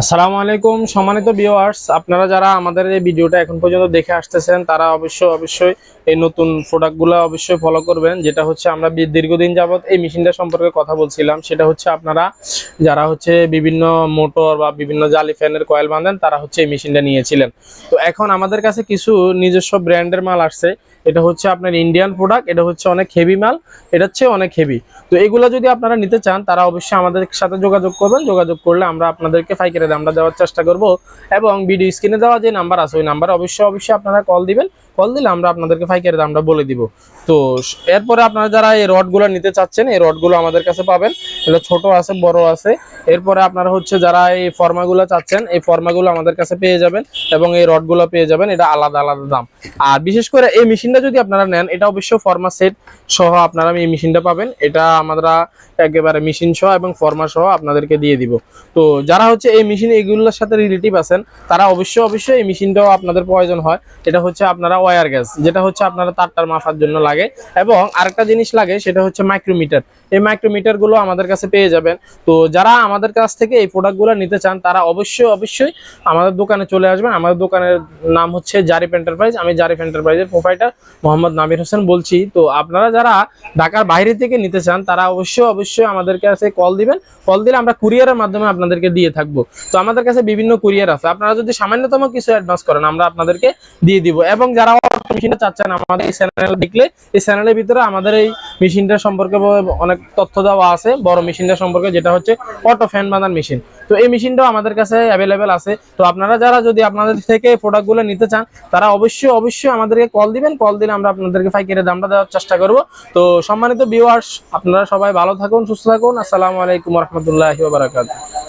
আসসালামু আলাইকুম, সম্মানিত ভিউয়ার্স আপনারা যারা আমাদের এই ভিডিওটা এখন পর্যন্ত দেখে আসতেছেন, তারা অবশ্যই অবশ্যই এই নতুন প্রোডাক্টগুলো অবশ্যই ফলো করবেন, যেটা হচ্ছে আমরা দীর্ঘদিন যাবত এই মেশিনটা সম্পর্কে কথা বলছিলাম। সেটা হচ্ছে আপনারা যারা হচ্ছে বিভিন্ন মোটর বা বিভিন্ন জালি ফ্যানের কয়েল বাঁধেন, তারা হচ্ছে এই মেশিনটা নিয়েছিলেন। তো এখন আমাদের কাছে কিছু নিজস্ব ব্র্যান্ডের মাল আসছে। এটা হচ্ছে আপনার ইন্ডিয়ান প্রোডাক্ট এটা হচ্ছে অনেক হেভি মাল, এটা হচ্ছে অনেক হেভি তো এগুলো যদি আপনারা নিতে চান, তারা অবশ্যই আমাদের সাথে যোগাযোগ করবেন। যোগাযোগ করলে আমরা আপনাদেরকে পাইকারি দামটা দেওয়ার চেষ্টা করব এবং ভিডিও স্ক্রিনে দেওয়া যে নাম্বার আছে, ওই নাম্বার অবশ্যই অবশ্যই আপনারা কল দিবেন। কল দিলে আমরা আপনাদেরকে পাইকারি দামটা বলে দিব। তো এরপরে আপনারা যারা এই রডগুলো নিতে চাচ্ছেন, এই রডগুলো আমাদের কাছে পাবেন। এটা ছোট আছে, বড় আছে। এরপরে আপনারা হচ্ছে যারা এই ফর্মাগুলো চাচ্ছেন, এই ফর্মাগুলো আমাদের কাছে পেয়ে যাবেন এবং এই রডগুলো পেয়ে যাবেন। এটা আলাদা আলাদা দাম। আর বিশেষ করে এই মেশিনটা যদি আপনারা নেন, এটা অবশ্যই ফর্মা সেট সহ আপনারা এই মেশিনটা পাবেন। এটা আমরা একেবারে মেশিন সহ এবং ফর্মা সহ আপনাদেরকে দিয়ে দিব। তো যারা হচ্ছে এই মেশিন এগুলোর সাথে রিলেটিভ আছেন, তারা অবশ্যই অবশ্যই এই মেশিনটাও আপনাদের প্রয়োজন হয়। এটা হচ্ছে আপনারা ওয়ার গ্যাস যেটা হচ্ছে আপনারা তারটার মাপার জন্য লাগে। এবং আরেকটা জিনিস লাগে, সেটা হচ্ছে মাইক্রোমিটার এই মাইক্রোমিটারগুলো আমাদের কাছে পেয়ে যাবেন। তো যারা আমাদের কাছ থেকে এই প্রোডাক্টগুলো নিতে চান, তারা অবশ্যই অবশ্যই আমাদের দোকানে চলে আসবেন। আমাদের দোকানের নাম হচ্ছে জারিফ এন্টারপ্রাইজ আমি জারিফ এন্টারপ্রাইজের প্রোফাইটার মোহাম্মদ নামির হোসেন বলছি। তো আপনারা যারা ঢাকার বাইরে থেকে নিতে চান, তারা অবশ্যই অবশ্যই আমাদের কাছে কল দিবেন। কল দিলে আমরা কুরিয়ারের মাধ্যমে আপনাদেরকে দিয়ে থাকব। তো আমাদের কাছে বিভিন্ন কুরিয়ার আছে। আপনারা যদি সামান্যতম কিছু অ্যাডভান্স করেন, আমরা আপনাদেরকে দিয়ে দিব। এবং যারা মেশিনটা চাচ্ছেন, আমাদের এই চ্যানেল দেখলে, এই চ্যানেলের ভিতরে আমাদের এই মেশিনটা সম্পর্কে অনেক তথ্য দেওয়া আছে। বড় মেশিনটা সম্পর্কে, যেটা হচ্ছে অটো ফ্যান বাঁধার মেশিন তো এই মেশিনটাও আমাদের কাছে অ্যাভেলেবেল আছে। তো আপনারা যারা যদি আপনাদের থেকে প্রোডাক্টগুলো নিতে চান, তারা অবশ্যই অবশ্যই আমাদেরকে কল দিবেন। কল দিলে আমরা আপনাদেরকে পাইকারি দামটা দেওয়ার চেষ্টা করব। তো সম্মানিত ভিউয়ার্স আপনারা সবাই ভালো থাকুন, সুস্থ থাকুন। আসসালামু আলাইকুম রহমতুল্লাহি বারাকাতুহু।